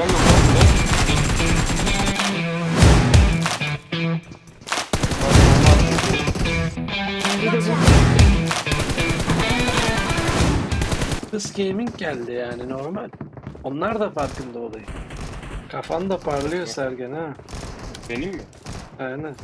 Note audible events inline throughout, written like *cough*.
Silah yok lan burada. Kız gaming geldi yani normal. Onlar da farkında olayı. Kafan da parlıyor Sergen ha. Benim mi? Aynen.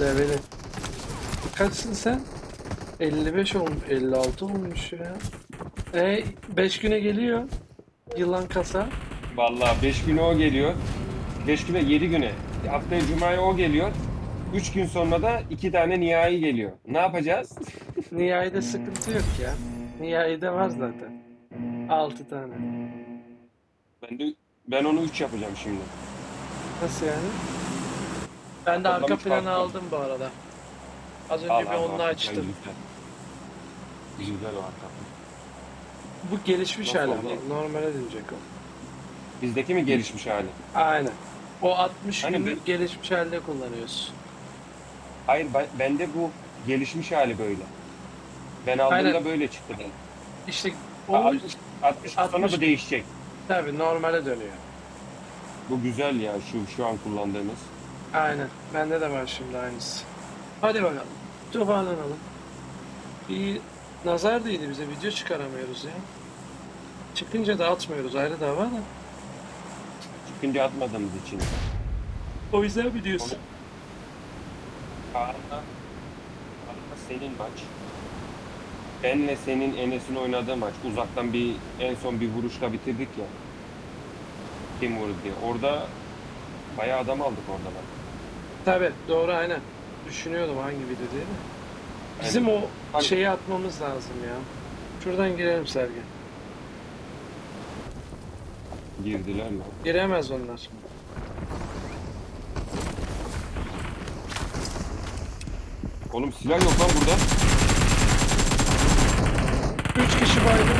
Leveli. Kaçsın sen? 55 olmuş, 56 olmuş ya. E 5 güne geliyor. Yılan kasa. Vallahi 5 güne o geliyor. 5 güne 7 güne. Haftaya cumaya o geliyor. 3 gün sonra da 2 tane nihai geliyor. Ne yapacağız? *laughs* Nihai'de sıkıntı yok ya. Nihai'de var zaten. 6 tane. Ben de ben onu 3 yapacağım şimdi. Nasıl yani? Ben de arka planı kalktı. aldım bu arada. Az önce bir al, onu al. açtım. Güzel. O arka. Bu gelişmiş Nasıl hali oldu? normale dönecek o. Bizdeki mi gelişmiş hali? Aynen. O 60 Hani günlük gelişmiş halde kullanıyorsun. Hayır ben, bende bu gelişmiş hali böyle. Ben aldığımda Aynen. böyle çıktı. Ben. İşte o 60, 60 sonra 60 bu değişecek. tabii normale dönüyor. Bu güzel ya şu şu an kullandığımız. Aynen. Bende de var şimdi aynısı. Hadi bakalım. Toparlanalım. Bir nazar değdi bize. Video çıkaramıyoruz ya. Çıkınca da atmıyoruz. Ayrı dava da. Çıkınca atmadığımız için. O yüzden biliyorsun. Kaan'la Kaan'la senin maç. Benle senin Enes'in oynadığı maç. Uzaktan bir en son bir vuruşla bitirdik ya. Kim vurdu diye. Orada bayağı adam aldık orada lan. Tabii doğru aynen. Düşünüyordum hangi video diye de. Bizim o şeyi atmamız lazım ya. Şuradan girelim Sergen. Girdiler mi? Giremez onlar. Oğlum silah yok lan burada. Üç kişi baydı.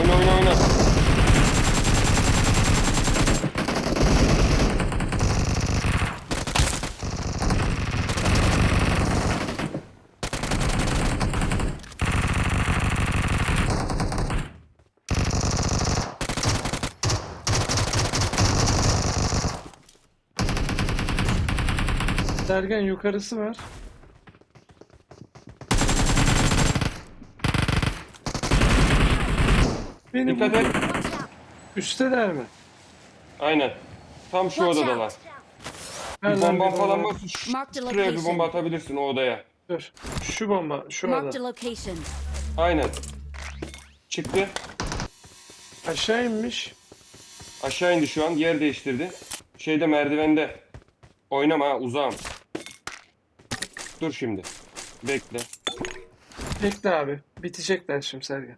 Oyna oyna oyna. Sergen yukarısı var. Beni Dikkat et. Üstteler mi? Aynen. Tam şu odadalar. Bir bir falan bomba. varsa şu- Marked a şuraya bir location. bomba atabilirsin o odaya. Dur. Şu bomba. Şu Marked location. Aynen. Çıktı. Aşağı inmiş. Aşağı indi şu an. Yer değiştirdi. Şeyde merdivende. Oynama ha uzağım. Dur şimdi. Bekle. Bekle abi. Bitecekler şimdi Sergen.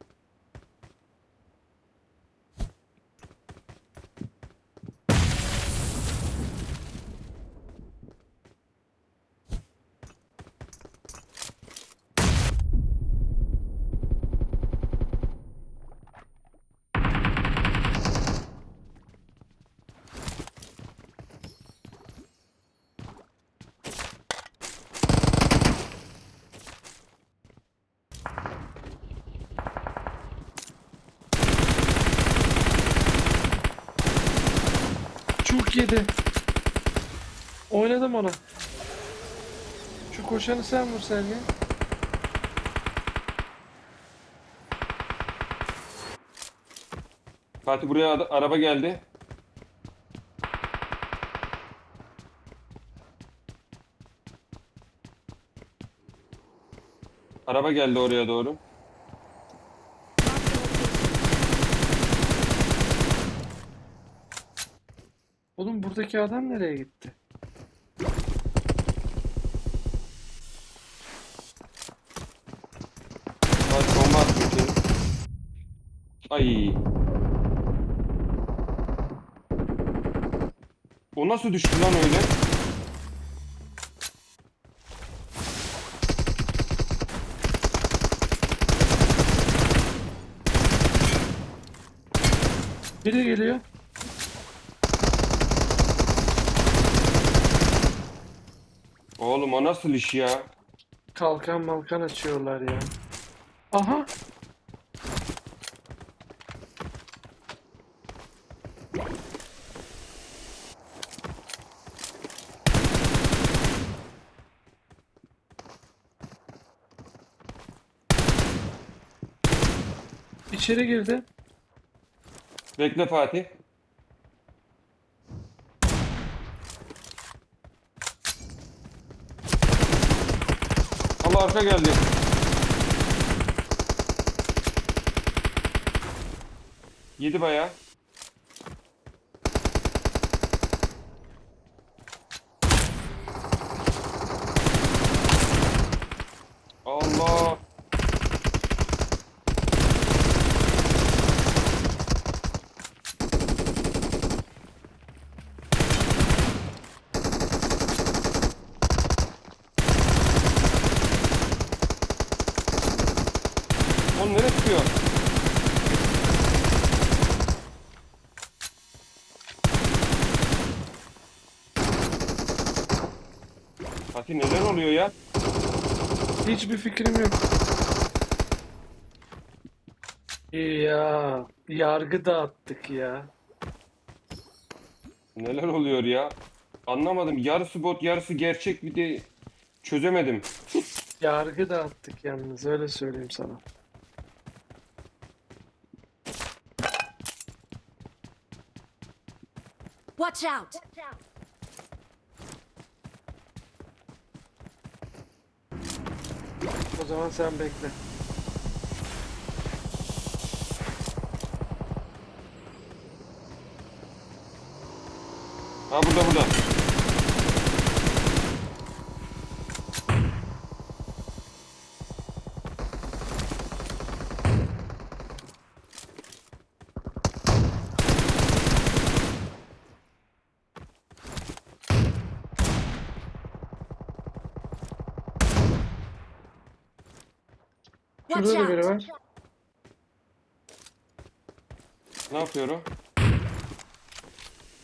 Yedi. Oynadım ona. Şu koşanı sen vur Sergen. Fatih buraya araba geldi. Araba geldi oraya doğru. Oğlum buradaki adam nereye gitti? Fatih bomba. Ay. O nasıl düştü lan öyle? Biri geliyor. Oğlum o nasıl iş ya? Kalkan malkan açıyorlar ya. Aha. İçeri girdi. Bekle Fatih. Allah arka geldi. Yedi bayağı. Allah. Oğlum nereye çıkıyor? Fatih neler oluyor ya? Hiçbir fikrim yok. Ya yargı dağıttık ya. Neler oluyor ya? Anlamadım. Yarısı bot, yarısı gerçek bir de çözemedim. Yargı dağıttık yalnız öyle söyleyeyim sana. Watch out! O zaman sen bekle. Ha burada burada. Watch Şurada da biri out! var. Ne yapıyorum?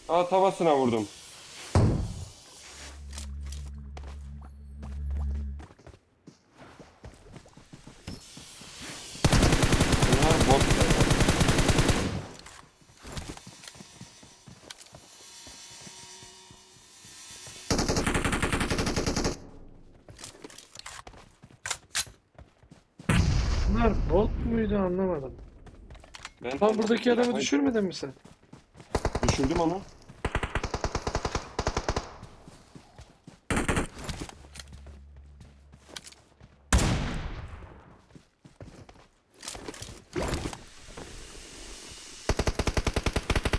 Aa tavasına vurdum. Bunlar bot. Bunlar muydu anlamadım. Ben Lan buradaki adamı düşürmedin mi sen? Düşürdüm onu.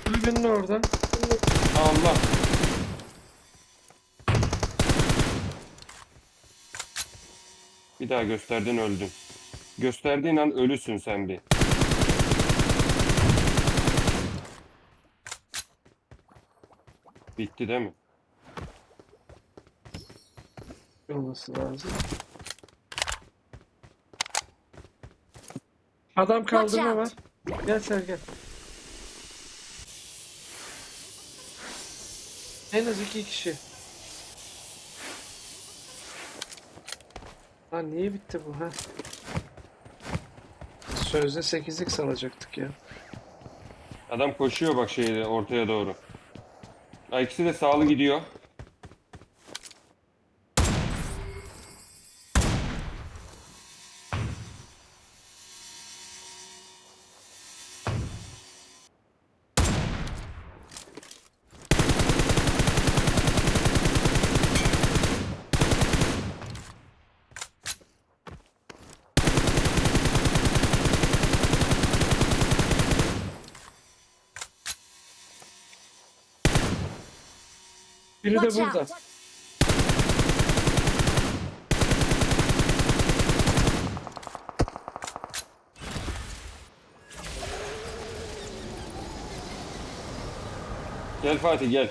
Kulübenin orada. Allah. Bir daha gösterdin öldün. Gösterdiğin an ölüsün sen bir. Bitti değil mi? olması lazım. Adam kaldırma var. Gel Sergen. En az iki kişi. Lan niye bitti bu ha? Sözde 8'lik salacaktık ya. Adam koşuyor bak şeyde ortaya doğru. Ha, ikisi de sağlı gidiyor. Biri de burada. Gel Fatih gel.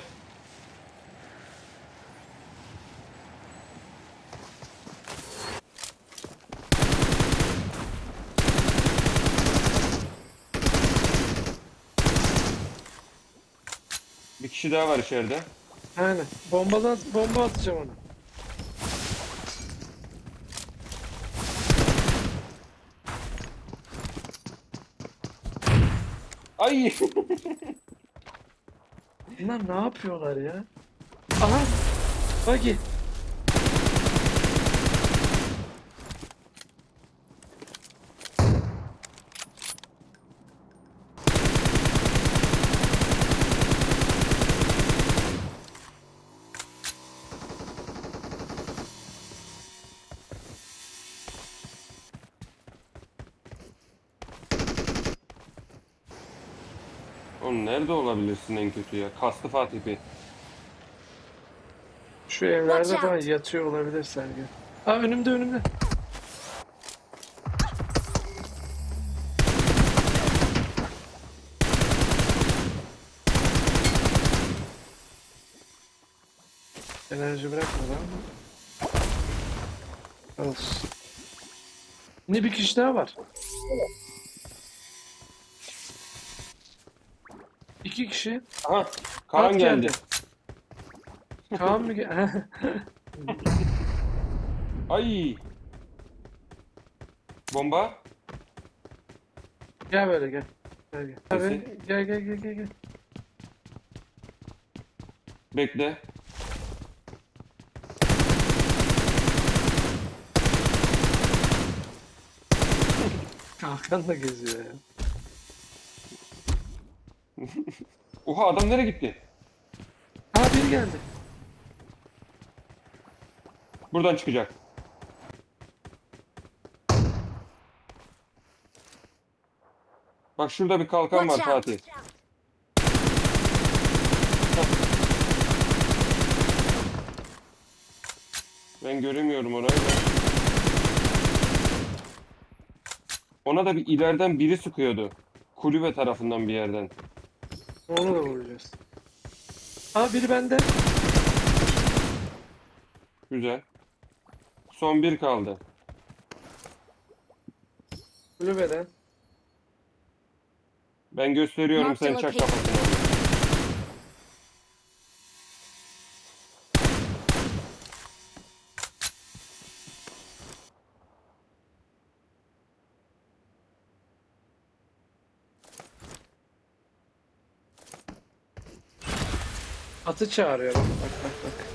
Bir kişi daha var içeride. Aynen. Bombadan bomba atacağım ona. Ay! Bunlar ne yapıyorlar ya? Aha! Buggy. Nerede olabilirsin en kötü ya? Kastı Fatih Bey. Şu evlerde Watch falan out. yatıyor olabilir Sergen. Aa önümde önümde. Enerji bırakmadı ama. Olsun. Ne bir kişi daha var. İki kişi. Aha Kaan At geldi. Kaan mı geldi? *laughs* Ay. Bomba. gel böyle gel. Gel gel. Abi, Nesi? gel gel gel gel gel. Bekle. Hakan da geziyor ya. *laughs* Oha adam nereye gitti? Ha biri geldi. Buradan çıkacak. Bak şurada bir kalkan var! Fatih. Ben göremiyorum orayı da. Ona da bir ileriden biri sıkıyordu. Kulübe tarafından bir yerden. Onu da vuracağız. Ha biri bende. Güzel. Son bir kaldı. Kulübeden. Ben gösteriyorum Mark the sen çak location. kafasına. Atı çağırıyor bak bak bak. bak.